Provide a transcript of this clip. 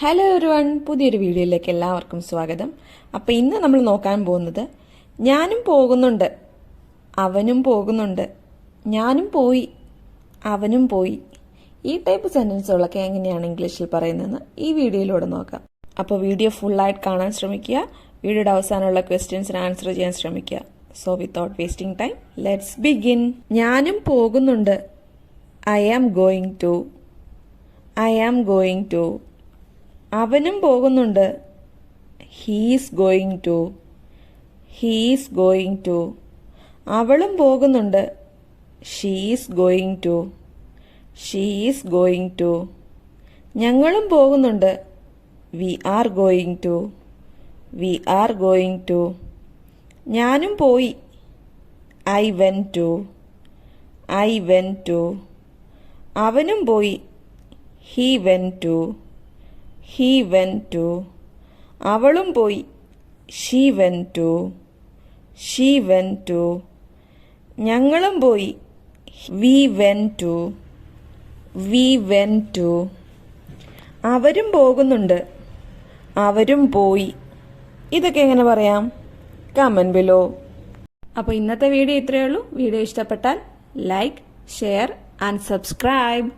Hello everyone പുതിയൊരു വീഡിയോയിലേക്ക് എല്ലാവർക്കും സ്വാഗതം. അപ്പം ഇന്ന് നമ്മൾ നോക്കാൻ പോകുന്നത് ഞാനും പോകുന്നുണ്ട് അവനും പോകുന്നുണ്ട് ഞാനും പോയി അവനും പോയി. ഈ ടൈപ്പ് സെന്റൻസുകളൊക്കെ എങ്ങനെയാണ് ഇംഗ്ലീഷിൽ പറയുന്നതെന്ന് ഈ വീഡിയോയിലൂടെ നോക്കാം. അപ്പോൾ വീഡിയോ ഫുള്ളായിട്ട് കാണാൻ ശ്രമിക്കുക വീഡിയോയുടെ അവസാനമുള്ള ക്വസ്റ്റ്യൻസിന് ആൻസർ ചെയ്യാൻ ശ്രമിക്കുക. So without wasting time let's begin ഞാനും പോകുന്നുണ്ട് I am going to I am going to അവനും പോകുന്നുണ്ട്. He's going to he's going to അവളും പോകുന്നുണ്ട്. She's going to she's going to ഞങ്ങളും പോകുന്നുണ്ട്. We are going to we are going to ഞാനും പോയി. I went to I went to അവനും പോയി. He went to he went to അവളും പോയി. She went to she went to ഞങ്ങളും പോയി. We went to we went to അവരും പോകുന്നുണ്ട്. അവരും പോയി. ഇതൊക്കെ എങ്ങനെ പറയാം? കമൻ ബിലോ അപ്പോൾ ഇന്നത്തെ വീഡിയോ ഇത്രയേ ഉള്ളൂ. വീഡിയോ ഇഷ്ടപ്പെട്ടാൽ ലൈക്ക് ഷെയർ ആൻഡ് സബ്സ്ക്രൈബ്